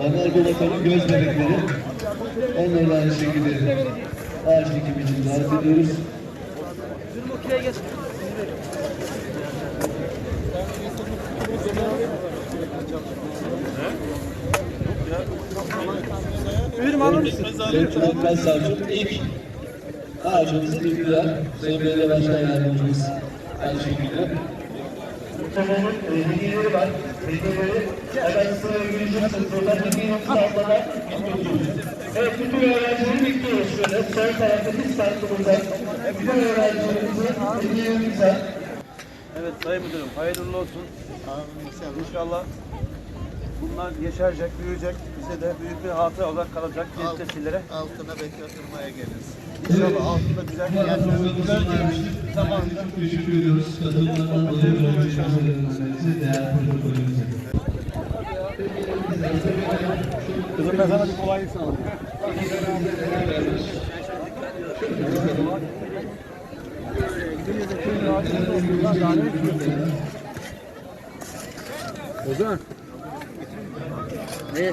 Onlar bu vatanın göz bebekleri. Onları da aynı şekilde ağaç dikimi için davet ediyoruz. Ürün alır mısın? Sayın Akbel Savcım ilk ağacımızı diktiler. Sayın Belediye Başkan Yardımcımız aynı şekilde. Tamamın e, hediyeleri var. Hediyeleri hemen sıraya gireceğiz. Buradan almadan gitmiyoruz. Evet, bütün öğrencileri bekliyoruz şöyle. Sol tarafta biz farkımızda. Bütün öğrencilerimizi hediyelerimize Evet Sayın Müdürüm hayırlı olsun. İnşallah bunlar yeşerecek, büyüyecek. Bize de büyük bir hatıra olarak kalacak genç nesillere. altına beklettirmeye geliriz. İnşallah altında güzel bir yer. Zamanında teşekkür ediyoruz. Katılımlarından dolayı öğrencilerimize değer protokolümüze. Kızım ben sana bir kolaylık sağlayayım. Ozan. Ne?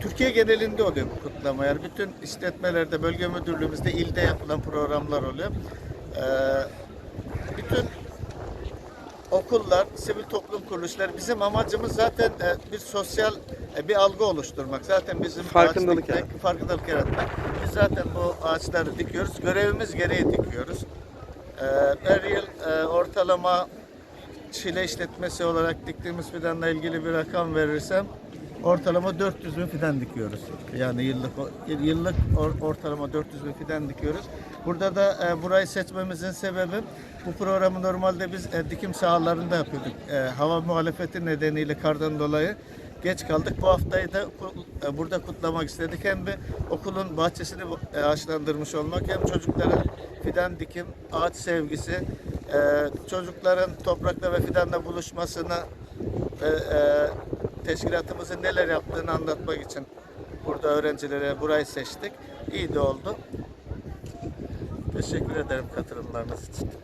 Türkiye genelinde oluyor bu kutlama. Yani bütün işletmelerde, bölge müdürlüğümüzde, ilde yapılan programlar oluyor. Ee, okullar, sivil toplum kuruluşları bizim amacımız zaten e, bir sosyal e, bir algı oluşturmak. Zaten bizim Farkındalık ağaç dikmek, farkındalık yaratmak. Biz zaten bu ağaçları dikiyoruz. Görevimiz gereği dikiyoruz. Ee, her yıl e, ortalama çile işletmesi olarak diktiğimiz fidanla ilgili bir rakam verirsem ortalama 400 bin fidan dikiyoruz. Yani yıllık yıllık or- ortalama 400 bin fidan dikiyoruz. Burada da e, burayı seçmemizin sebebi bu programı normalde biz e, dikim sahalarında yapıyorduk. E, hava muhalefeti nedeniyle kardan dolayı geç kaldık. Bu haftayı da e, burada kutlamak istedik. Hem bir okulun bahçesini e, ağaçlandırmış olmak hem çocuklara fidan dikim, ağaç sevgisi, e, çocukların toprakla ve fidanla buluşmasına teşkilatımızın neler yaptığını anlatmak için burada öğrencilere burayı seçtik. İyi de oldu. Teşekkür ederim katılımlarınız için.